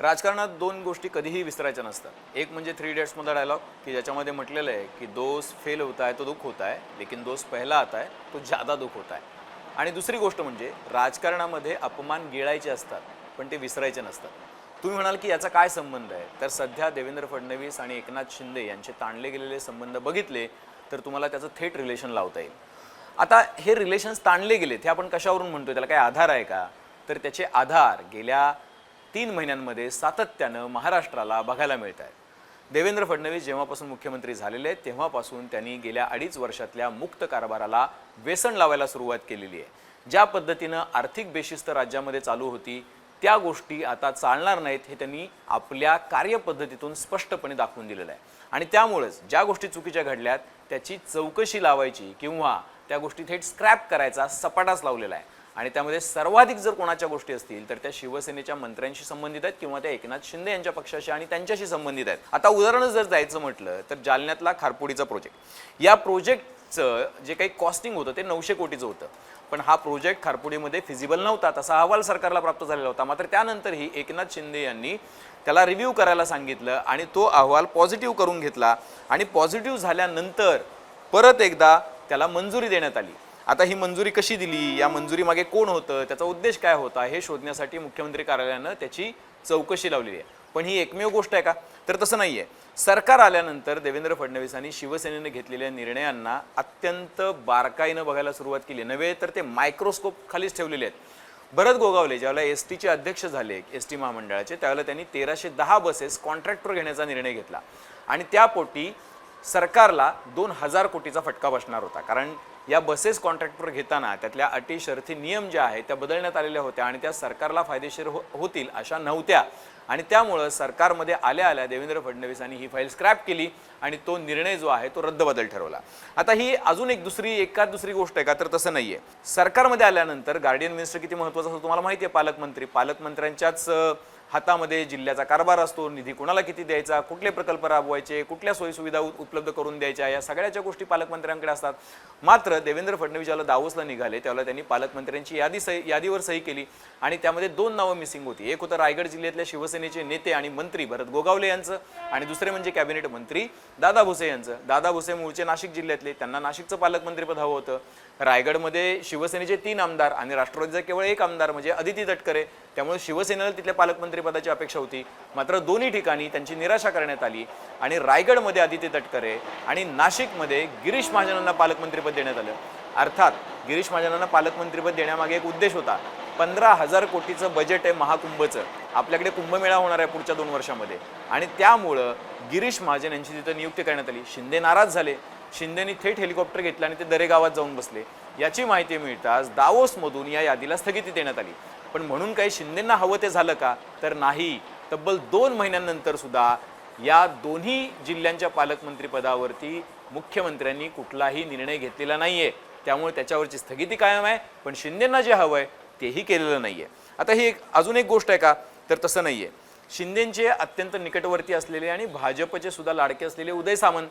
राजकारणात दोन गोष्टी कधीही विसरायच्या नसतात. एक म्हणजे थ्री इडियट्समधला डायलॉग की ज्याच्यामध्ये म्हटलेलं आहे की दोस्त फेल होता है तो दुःख होता है लेकिन दोस्त पहिला आता है तो ज्यादा दुःख होता है आणि दुसरी गोष्ट म्हणजे राजकारणामध्ये अपमान गिळायचे असतात पण ते विसरायचे नसतात. तुम्ही म्हणाल की याचा काय संबंध आहे? तर सध्या देवेंद्र फडणवीस आणि एकनाथ शिंदे यांचे ताणले गेलेले संबंध बघितले तर तुम्हाला त्याचं थेट रिलेशन लावता येईल. आता हे रिलेशन्स ताणले गेलेत हे आपण कशावरून म्हणतोय? त्याला काही आधार आहे का? तर त्याचे आधार गेल्या तीन महिन्यांमध्ये सातत्यानं महाराष्ट्राला बघायला मिळत आहेत देवेंद्र फडणवीस जेव्हापासून मुख्यमंत्री झालेले आहेत तेव्हापासून त्यांनी गेल्या अडीच वर्षातल्या मुक्त कारभाराला वेसण लावायला सुरुवात केलेली आहे. ज्या पद्धतीनं आर्थिक बेशिस्त राज्यामध्ये चालू होती त्या गोष्टी आता चालणार नाहीत हे त्यांनी आपल्या कार्यपद्धतीतून स्पष्टपणे दाखवून दिलेलं आहे. आणि त्यामुळेच ज्या गोष्टी चुकीच्या घडल्यात त्याची चौकशी लावायची किंवा त्या गोष्टी थेट स्क्रॅप करायचा सपाटाच लावलेला आहे. आणि त्यामध्ये सर्वाधिक जर कोणाच्या गोष्टी असतील तर त्या शिवसेनेच्या मंत्र्यांशी संबंधित आहेत किंवा त्या एकनाथ शिंदे यांच्या पक्षाशी आणि त्यांच्याशी संबंधित आहेत. आता उदाहरण जर जायचं म्हटलं तर जालन्यातला खारपुडीचा प्रोजेक्ट या प्रोजेक्टचं जे काही कॉस्टिंग होतं ते नऊशे कोटीचं होतं. पण हा प्रोजेक्ट खारपुडीमध्ये फिजिबल नव्हता तसा अहवाल सरकारला प्राप्त झालेला होता. मात्र त्यानंतरही एकनाथ शिंदे यांनी त्याला रिव्ह्यू करायला सांगितलं आणि तो अहवाल पॉझिटिव्ह करून घेतला. आणि पॉझिटिव्ह झाल्यानंतर परत एकदा त्याला मंजुरी देण्यात आली. आता ही मंजुरी कशी दिली? या मंजुरीमागे कोण होतं? त्याचा उद्देश काय होता? हे शोधण्यासाठी मुख्यमंत्री कार्यालयानं त्याची चौकशी लावलेली आहे. पण ही एकमेव गोष्ट आहे का? तर तसं नाही आहे सरकार आल्यानंतर देवेंद्र फडणवीसांनी शिवसेनेनं घेतलेल्या निर्णयांना अत्यंत बारकाईनं बघायला सुरुवात केली. नव्हे तर ते मायक्रोस्कोप खालीच ठेवलेले आहेत. भरत गोगावले ज्यावेळेला एस टीचे अध्यक्ष झाले एस टी महामंडळाचे त्यावेळेला त्यांनी तेराशे दहा बसेस कॉन्ट्रॅक्टवर घेण्याचा निर्णय घेतला. आणि त्यापोटी सरकारला दोन हजार कोटीचा फटका बसणार होता. कारण या बसेस कॉन्ट्रॅक्टवर घेताना त्यातल्या अटी शर्थी नियम ज्या आहेत त्या बदलण्यात आलेल्या होत्या आणि त्या सरकारला फायदेशीर हो होतील अशा नव्हत्या. आणि त्यामुळं सरकारमध्ये आल्या आल्या देवेंद्र फडणवीसांनी ही फाईल स्क्रॅप केली आणि तो निर्णय जो आहे तो रद्दबदल ठरवला. आता ही अजून एक दुसरी एका दुसरी गोष्ट आहे का? तर तसं नाहीये. सरकारमध्ये आल्यानंतर गार्डियन मिनिस्टर किती महत्वाचं असतं तुम्हाला माहिती आहे पालकमंत्री. पालकमंत्र्यांच्याच हातामध्ये जिल्ह्याचा कारभार असतो निधी कोणाला किती द्यायचा कुठले प्रकल्प राबवायचे कुठल्या सोयीसुविधा उपलब्ध करून द्यायच्या या सगळ्याच्या गोष्टी पालकमंत्र्यांकडे असतात. मात्र देवेंद्र फडणवीस ज्याला दावोसला निघाले त्यावेळेला त्यांनी पालकमंत्र्यांची यादी सही यादीवर सही केली आणि त्यामध्ये दोन नावं मिसिंग होती. एक होतं रायगड जिल्ह्यातल्या शिवसेनेचे नेते आणि मंत्री भरत गोगावले यांचं आणि दुसरे म्हणजे कॅबिनेट मंत्री दादा भुसे यांचं. दादा भुसे मूळचे नाशिक जिल्ह्यातले त्यांना नाशिकचं पालकमंत्रीपद हवं होतं. रायगडमध्ये शिवसेनेचे तीन आमदार आणि राष्ट्रवादीचा केवळ एक आमदार म्हणजे अदिती तटकरे. त्यामुळे शिवसेनेला तिथल्या पालकमंत्रीपदाची अपेक्षा होती. मात्र दोन्ही ठिकाणी त्यांची निराशा करण्यात आली. आणि रायगडमध्ये अदिती तटकरे आणि नाशिकमध्ये गिरीश महाजनांना पालकमंत्रीपद देण्यात आलं. अर्थात गिरीश महाजनांना पालकमंत्रीपद देण्यामागे एक उद्देश होता. पंधरा हजार कोटीचं बजेट आहे महाकुंभचं. आपल्याकडे कुंभमेळा होणार आहे पुढच्या दोन वर्षामध्ये. आणि त्यामुळं गिरीश महाजन यांची तिथं नियुक्ती करण्यात आली. शिंदे नाराज झाले. शिंदेनी थेट हेलिकॉप्टर घेतलं आणि ते दरेगावात जाऊन बसले. याची माहिती मिळताच दावोसमधून या यादीला स्थगिती देण्यात आली. पण म्हणून काही शिंदेंना हवं ते झालं का? तर नाही. तब्बल दोन महिन्यांनंतर सुद्धा या दोन्ही जिल्ह्यांच्या पालकमंत्रीपदावरती मुख्यमंत्र्यांनी कुठलाही निर्णय घेतलेला नाहीये. त्यामुळे त्याच्यावरची स्थगिती कायम आहे. पण शिंदेंना जे हवं आहे तेही केलेलं नाही आहे आता ही एक अजून एक गोष्ट आहे का? तर तसं नाही आहे शिंदेंचे अत्यंत निकटवर्ती असलेले आणि भाजपचे सुद्धा लाडके असलेले उदय सामंत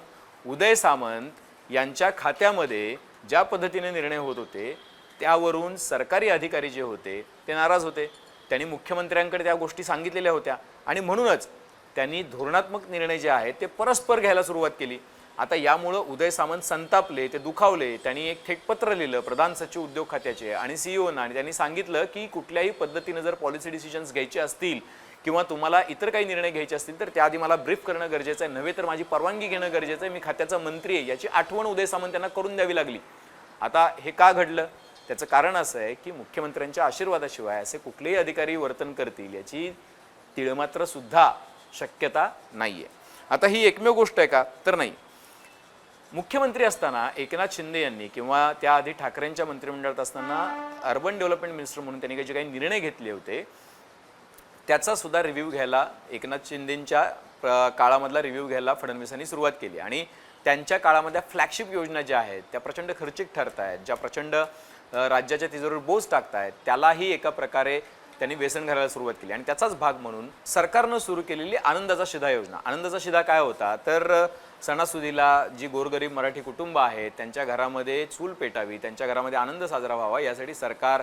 उदय सामंत यांच्या खात्यामध्ये ज्या पद्धतीने निर्णय होत होते त्यावरून सरकारी अधिकारी जे होते ते नाराज होते. त्यांनी मुख्यमंत्र्यांकडे त्या गोष्टी सांगितलेल्या होत्या. आणि म्हणूनच त्यांनी धोरणात्मक निर्णय जे आहेत ते परस्पर घ्यायला सुरुवात केली. आता यामुळं उदय सामंत संतापले ते दुखावले. त्यांनी एक थेट पत्र लिहिलं प्रधान सचिव उद्योग खात्याचे. आणि सीईओना आणि त्यांनी सांगितलं की कुठल्याही पद्धतीनं जर पॉलिसी डिसिजन्स घ्यायचे असतील किंवा तुम्हाला इतर काही निर्णय घ्यायचे असतील तर त्याआधी मला ब्रीफ करणं गरजेचं आहे. नव्हे तर माझी परवानगी घेणं गरजेचं आहे. मी खात्याचा मंत्री आहे. याची आठवण उदय सामंत यांना करून द्यावी लागली. आता हे का घडलं? त्याचं कारण असं आहे की मुख्यमंत्र्यांच्या आशीर्वादाशिवाय असे कुठलेही अधिकारी वर्तन करतील याची तिळमात्र सुद्धा शक्यता नाहीये. आता ही एकमेव गोष्ट आहे का? तर नाही. मुख्यमंत्री असताना एकनाथ शिंदे यांनी किंवा त्याआधी ठाकरेंच्या मंत्रिमंडळात असताना अर्बन डेव्हलपमेंट मिनिस्टर म्हणून त्यांनी जे काही निर्णय घेतले होते त्याचा सुद्धा रिव्ह्यू घ्यायला एकनाथ शिंदेंच्या काळामधला रिव्ह्यू घ्यायला फडणवीसांनी सुरुवात केली. आणि त्यांच्या काळामध्ये फ्लॅगशिप योजना ज्या आहेत त्या प्रचंड खर्चिक ठरत आहेत ज्या प्रचंड राज्याच्या तिजोरीवर बोज टाकतायत त्यालाही एका प्रकारे त्यांनी व्यसन घालायला सुरुवात केली. आणि त्याचाच भाग म्हणून सरकारनं सुरू केलेली आनंदाचा शिधा योजना. आनंदाचा शिधा काय होता? तर सणासुदीला जी गोरगरीब मराठी कुटुंब आहेत त्यांच्या घरामध्ये चूल पेटावी त्यांच्या घरामध्ये आनंद साजरा व्हावा यासाठी सरकार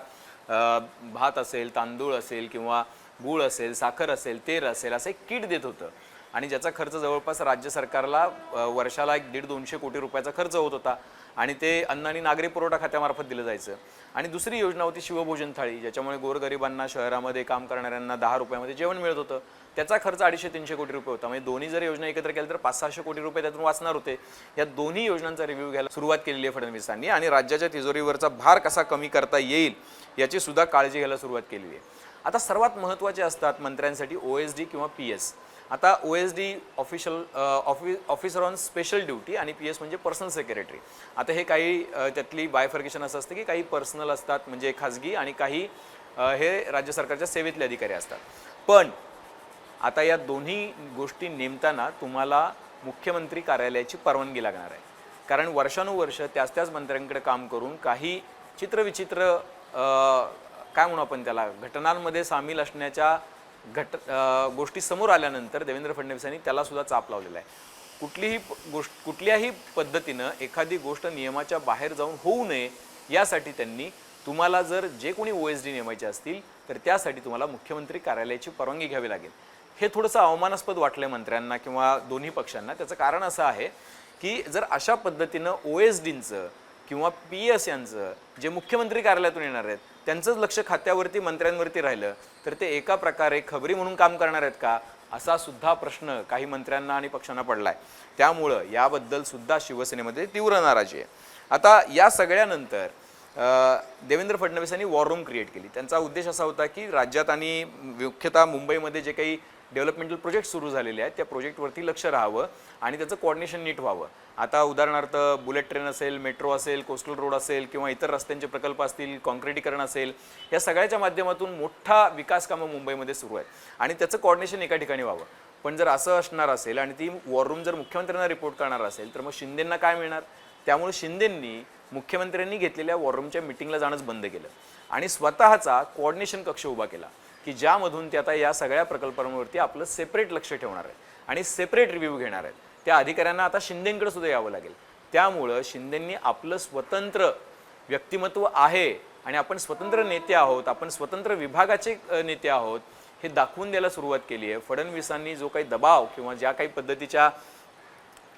भात असेल तांदूळ असेल किंवा गूळ असेल साखर असेल तेल असेल असं एक किट देत होतं. आणि ज्याचा खर्च जवळपास राज्य सरकारला वर्षाला एक दीड दोनशे कोटी रुपयाचा खर्च होत होता. आणि ते अन्न आणि नागरी पुरवठा खात्यामार्फत दिलं जायचं. आणि दुसरी योजना होती शिवभोजन थाळी ज्याच्यामुळे गोरगरिबांना शहरामध्ये काम करणाऱ्यांना दहा रुपयामध्ये जेवण मिळत होतं. त्याचा खर्च अडीचशे तीनशे कोटी रुपये होता. म्हणजे दोन्ही जर योजना एकत्र केल्या तर पाच सहाशे कोटी रुपये त्यातून वाचणार होते. या दोन्ही योजनांचा रिव्ह्यू घ्यायला सुरुवात केलेली आहे फडणवीसांनी. आणि राज्याच्या तिजोरीवरचा भार कसा कमी करता येईल याची सुद्धा काळजी घ्यायला सुरुवात केलेली आहे. आता सर्वात महत्त्वाचे असतात मंत्र्यांसाठी ओ एस डी किंवा पी एस आता O S D official offi officer on special duty आणि पी एस म्हणजे पर्सनल सेक्रेटरी आता हे काही त्यातली बायफर्केशन असं असतं की काही पर्सनल असतात म्हणजे खाजगी आणि काही हे राज्य सरकारच्या सेवेतले अधिकारी असतात. पण आता या दोन्ही गोष्टी नेमताना तुम्हाला मुख्यमंत्री कार्यालयाची परवानगी लागणार आहे. कारण वर्षानुवर्ष त्याच त्याच मंत्र्यांकडे काम करून काही चित्रविचित्र काय म्हणू आपण त्याला? घटनांमध्ये सामील असण्याच्या घट गोष्टी समोर आल्यानंतर देवेंद्र फडणवीसांनी त्यालासुद्धा चाप लावलेला आहे. कुठलीही प- गोष्ट कुठल्याही पद्धतीनं एखादी गोष्ट नियमाच्या बाहेर जाऊन होऊ नये यासाठी त्यांनी तुम्हाला जर जे कोणी ओ एस डी नेमायचे असतील तर त्यासाठी तुम्हाला मुख्यमंत्री कार्यालयाची परवानगी घ्यावी लागेल. हे थोडंसं अवमानास्पद वाटलं मंत्र्यांना किंवा दोन्ही पक्षांना. त्याचं कारण असं आहे की जर अशा पद्धतीनं ओ एस डींचं किंवा पी एस यांचं जे मुख्यमंत्री कार्यालयातून येणार आहेत त्यांचंच लक्ष खात्यावरती मंत्र्यांवरती राहिलं तर ते एका प्रकारे खबरी म्हणून काम करणार आहेत का? असा सुद्धा प्रश्न काही मंत्र्यांना आणि पक्षांना पडलाय. त्यामुळं याबद्दल सुद्धा शिवसेनेमध्ये तीव्र नाराजी आहे. आता या सगळ्यानंतर देवेंद्र फडणवीस यांनी वॉर रूम क्रिएट केली. त्यांचा उद्देश असा होता की राज्यात आणि मुख्यतः मुंबईमध्ये जे काही डेव्हलपमेंटल प्रोजेक्ट सुरू झालेले आहेत त्या प्रोजेक्टवरती लक्ष राहावं आणि त्याचं कोऑर्डिनेशन नीट व्हावं. आता उदाहरणार्थ बुलेट ट्रेन असेल मेट्रो असेल कोस्टल रोड असेल किंवा इतर रस्त्यांचे प्रकल्प असतील कॉन्क्रिटीकरण असेल या सगळ्याच्या माध्यमातून मोठा विकास कामं मुंबईमध्ये सुरू आहेत. आणि त्याचं कोऑर्डिनेशन एका ठिकाणी व्हावं. पण जर असं असणार असेल आणि ती वॉर रूम जर मुख्यमंत्र्यांना रिपोर्ट करणार असेल तर मग शिंदेंना काय मिळणार? त्यामुळे शिंदेंनी मुख्यमंत्र्यांनी घेतलेल्या वॉररूमच्या मिटिंगला जाणंच बंद केलं. आणि स्वतःचा कोऑर्डिनेशन कक्ष उभा केला. की ज्यामधून ते आता या सगळ्या प्रकल्पांवरती आपलं सेपरेट लक्ष ठेवणार आहेत आणि सेपरेट रिव्ह्यू घेणार आहेत. त्या अधिकाऱ्यांना आता शिंदेंकडे सुद्धा यावं लागेल. त्यामुळं शिंदेंनी आपलं स्वतंत्र व्यक्तिमत्व आहे आणि आपण स्वतंत्र नेते आहोत आपण स्वतंत्र विभागाचे नेते आहोत हे दाखवून द्यायला सुरुवात केली आहे. फडणवीसांनी जो काही दबाव किंवा ज्या काही पद्धतीच्या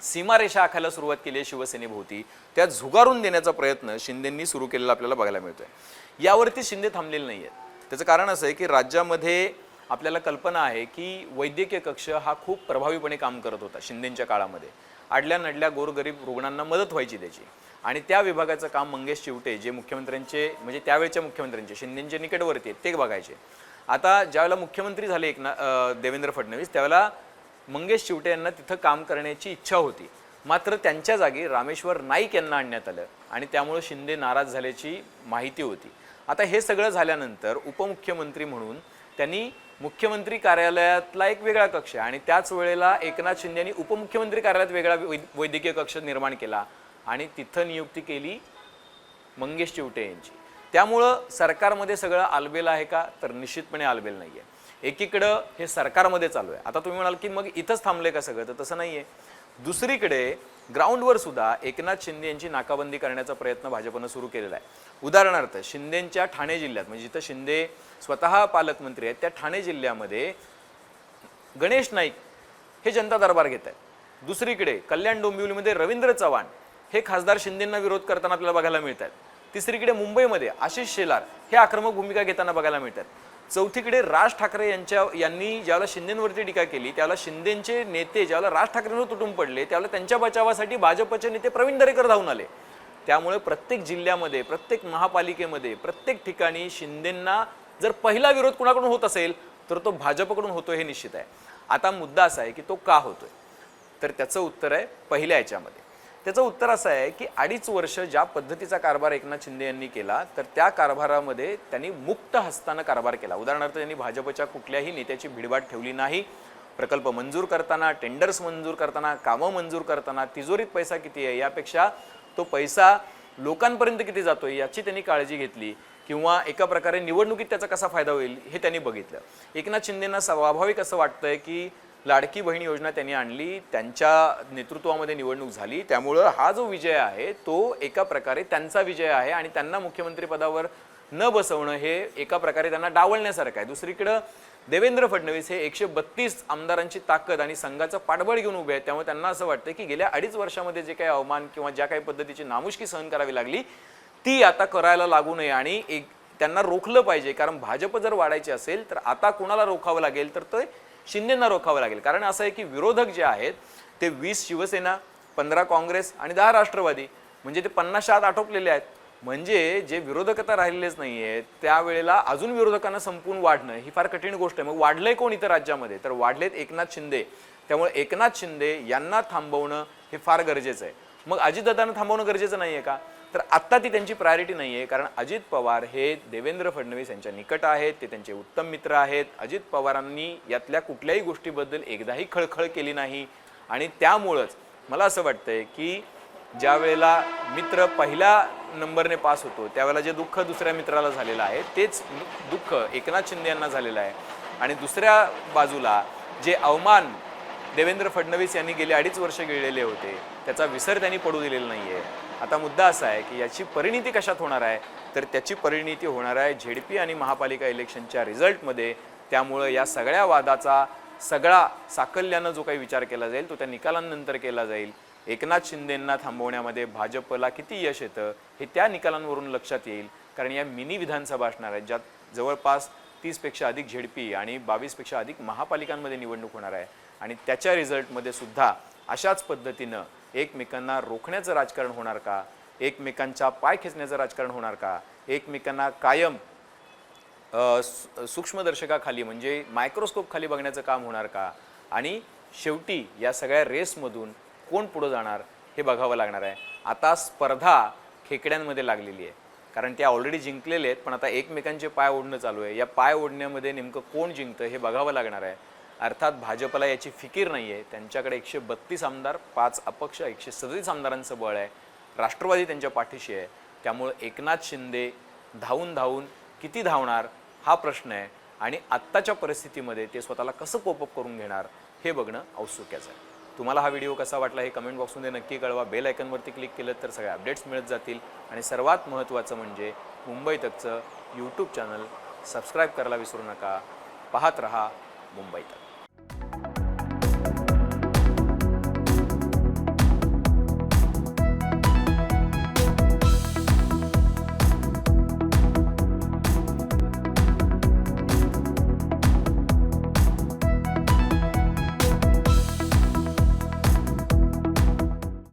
सीमारेषा आखायला सुरुवात केली आहे शिवसेनेभोवती त्या झुगारून देण्याचा प्रयत्न शिंदेंनी सुरू केलेला आपल्याला बघायला मिळतोय. यावरती शिंदे थांबलेले नाही आहेत त्याचं कारण असं आहे की राज्यामध्ये आपल्याला कल्पना आहे की वैद्यकीय कक्ष हा खूप प्रभावीपणे काम करत होता शिंदेंच्या काळामध्ये. आडल्या नडल्या गोरगरीब रुग्णांना मदत व्हायची त्याची. आणि त्या विभागाचं काम मंगेश चिवटे जे मुख्यमंत्र्यांचे म्हणजे त्यावेळच्या मुख्यमंत्र्यांचे शिंदेचे निकटवर्ती आहेत ते बघायचे. आता ज्यावेळेला मुख्यमंत्री झाले एकना देवेंद्र फडणवीस त्यावेळेला मंगेश चिवटे यांना तिथं काम करण्याची इच्छा होती. मात्र त्यांच्या जागी रामेश्वर नाईक यांना आणण्यात आलं आणि त्यामुळे शिंदे नाराज झाल्याची माहिती होती. आता हे सगळं झाल्यानंतर उपमुख्यमंत्री म्हणून त्यांनी मुख्यमंत्री कार्यालयातला एक वेगळा कक्ष आणि त्याच वेळेला एकनाथ शिंदे यांनी उपमुख्यमंत्री कार्यालयात वेगळा वैद्यकीय कक्ष निर्माण केला. आणि तिथं नियुक्ती केली मंगेश चिवटे यांची. त्यामुळं सरकारमध्ये सगळं आलबेल आहे का? तर निश्चितपणे आलबेल नाही आहे एकीकडं हे सरकारमध्ये चालू आहे. आता तुम्ही म्हणाल की मग इथंच थांबलंय का सगळं? तर तसं नाही आहे दुसरीकडे ग्राउंडवर सुद्धा एकनाथ शिंदे यांची नाकाबंदी करण्याचा प्रयत्न भाजपनं सुरू केलेला आहे. उदाहरणार्थ शिंदेंच्या ठाणे जिल्ह्यात म्हणजे जिथं शिंदे स्वतः पालकमंत्री आहेत त्या ठाणे जिल्ह्यामध्ये गणेश नाईक हे जनता दरबार घेत आहेत. दुसरीकडे कल्याण डोंबिवलीमध्ये रवींद्र चव्हाण हे खासदार शिंदेंना विरोध करताना आपल्याला बघायला मिळतात तिसरीकडे मुंबईमध्ये आशिष शेलार हे आक्रमक भूमिका घेताना बघायला मिळतात चौथीकडे राज ठाकरे यांच्या यांनी ज्याला शिंदेंवरती टीका केली त्याला शिंदेचे नेते ज्याला राज ठाकरेंवर तुटून पडले त्याला त्यांच्या बचावासाठी भाजपचे नेते प्रवीण दरेकर धावून आले. त्यामुळे प्रत्येक जिल्ह्यामध्ये प्रत्येक महापालिकेमध्ये प्रत्येक ठिकाणी शिंदेंना जर पहिला विरोध कुणाकडून होत असेल तर तो भाजपकडून होतो हे निश्चित आहे. आता मुद्दा असा आहे की तो का होतोय? तर त्याचं उत्तर आहे पहिल्या याच्यामध्ये. त्याचं उत्तर असं आहे की अडीच वर्ष ज्या पद्धतीचा कारभार एकनाथ शिंदे यांनी केला तर त्या कारभारामध्ये त्यांनी मुक्त हस्तानं कारभार केला. उदाहरणार्थ त्यांनी भाजपच्या कुठल्याही नेत्याची भिडबाट ठेवली नाही. प्रकल्प मंजूर करताना टेंडर्स मंजूर करताना कामं मंजूर करताना तिजोरीत पैसा किती आहे यापेक्षा तो पैसा लोकांपर्यंत किती जातोय याची त्यांनी काळजी घेतली किंवा एका प्रकारे निवडणुकीत त्याचा कसा फायदा होईल हे त्यांनी बघितलं. एकनाथ शिंदेना स्वाभाविक असं वाटतंय की लाडकी बहीण योजना त्यांनी आणली त्यांच्या नेतृत्वामध्ये निवडणूक झाली. त्यामुळं हा जो विजय आहे तो एका प्रकारे त्यांचा विजय आहे आणि त्यांना मुख्यमंत्रीपदावर न बसवणं हे एका प्रकारे त्यांना डावलण्यासारखं आहे. दुसरीकडं देवेंद्र फडणवीस हे एकशे बत्तीस आमदारांची ताकद आणि संघाचं पाठबळ घेऊन उभे आहेत. त्यामुळे त्यांना असं वाटतं की गेल्या अडीच वर्षामध्ये जे काही अवमान किंवा ज्या काही पद्धतीची नामुष्की सहन करावी लागली ती आता करायला लागू नये आणि एक त्यांना रोखलं पाहिजे. कारण भाजप जर वाढायची असेल तर आता कुणाला रोखावं लागेल? तर ते शिंदेना रोखावं लागेल. कारण असं आहे की विरोधक जे आहेत ते वीस शिवसेना पंधरा काँग्रेस आणि दहा राष्ट्रवादी म्हणजे ते पन्नास आत आटोपलेले आहेत. म्हणजे जे विरोधक आता राहिलेलेच नाही आहेत त्यावेळेला अजून विरोधकांना संपून वाढणं ही फार कठीण गोष्ट आहे. मग वाढलंय कोण इथं राज्यामध्ये? तर वाढलेत एकनाथ शिंदे. त्यामुळे एकनाथ शिंदे यांना थांबवणं हे फार गरजेचं आहे. मग अजितदादांना थांबवणं गरजेचं नाही आहे का? तर आत्ता ती त्यांची प्रायोरिटी नाही आहे कारण अजित पवार हे देवेंद्र फडणवीस यांच्या निकट आहेत. ते त्यांचे उत्तम मित्र आहेत. अजित पवारांनी यातल्या कुठल्याही गोष्टीबद्दल एकदाही खळखळ केली नाही. आणि त्यामुळंच मला असं वाटतंय की ज्या वेळेला मित्र पहिल्या नंबरने पास होतो त्यावेळेला जे दुःख दुसऱ्या मित्राला झालेलं आहे तेच दुःख एकनाथ शिंदे यांना झालेलं आहे. आणि दुसऱ्या बाजूला जे अवमान देवेंद्र फडणवीस यांनी गेले अडीच वर्ष गिळलेले होते त्याचा विसर त्यांनी पडू दिलेला नाही आहे आता मुद्दा असा आहे की याची परिणिती कशात होणार आहे? तर त्याची परिणिती होणार आहे झेडपी आणि महापालिका इलेक्शनच्या रिझल्टमध्ये. त्यामुळं या सगळ्या वादाचा सगळा साकल्यानं जो काही विचार केला जाईल तो त्या निकालांनंतर केला जाईल. एकनाथ शिंदेंना थांबवण्यामध्ये भाजपला किती यश येतं हे त्या निकालांवरून लक्षात येईल. कारण या मिनी विधानसभा असणार आहेत ज्यात जवळपास तीसपेक्षा अधिक झेडपी आणि बावीसपेक्षा अधिक महापालिकांमध्ये निवडणूक होणार आहे. आणि त्याच्या रिझल्टमध्ये सुद्धा अशाच पद्धतीनं एकमेकांना रोखण्याचं राजकारण होणार का? एकमेकांच्या पाय खेचण्याचं राजकारण होणार का? एकमेकांना कायम सूक्ष्मदर्शकाखाली म्हणजे मायक्रोस्कोपखाली बघण्याचं काम होणार का? आणि शेवटी या सगळ्या रेसमधून कोण पुढं जाणार हे बघावं लागणार आहे. आता स्पर्धा खेकड्यांमध्ये लागलेली आहे. कारण त्या ऑलरेडी जिंकलेले आहेत पण आता एकमेकांचे पाय ओढणं चालू आहे. या पाय ओढण्यामध्ये नेमकं कोण जिंकतं हे बघावं लागणार आहे. अर्थात भाजपला याची फिकीर नाही आहे त्यांच्याकडे एकशे बत्तीस आमदार पाच अपक्ष एकशे सदतीस आमदारांचं बळ आहे. राष्ट्रवादी त्यांच्या पाठीशी आहे. त्यामुळं एकनाथ शिंदे धावून धावून किती धावणार हा प्रश्न आहे. आणि आत्ताच्या परिस्थितीमध्ये ते स्वतःला कसं कोपअप करून घेणार हे बघणं औत्सुक्याचं आहे. तुम्हाला हा व्हिडिओ कसा वाटला हे कमेंट बॉक्समध्ये नक्की कळवा. बेल आयकनवरती क्लिक केलं तर सगळे अपडेट्स मिळत जातील. आणि सर्वात महत्त्वाचं म्हणजे मुंबई तकचं यूट्यूब चॅनल सबस्क्राईब करायला विसरू नका. पाहत रहा मुंबई तक.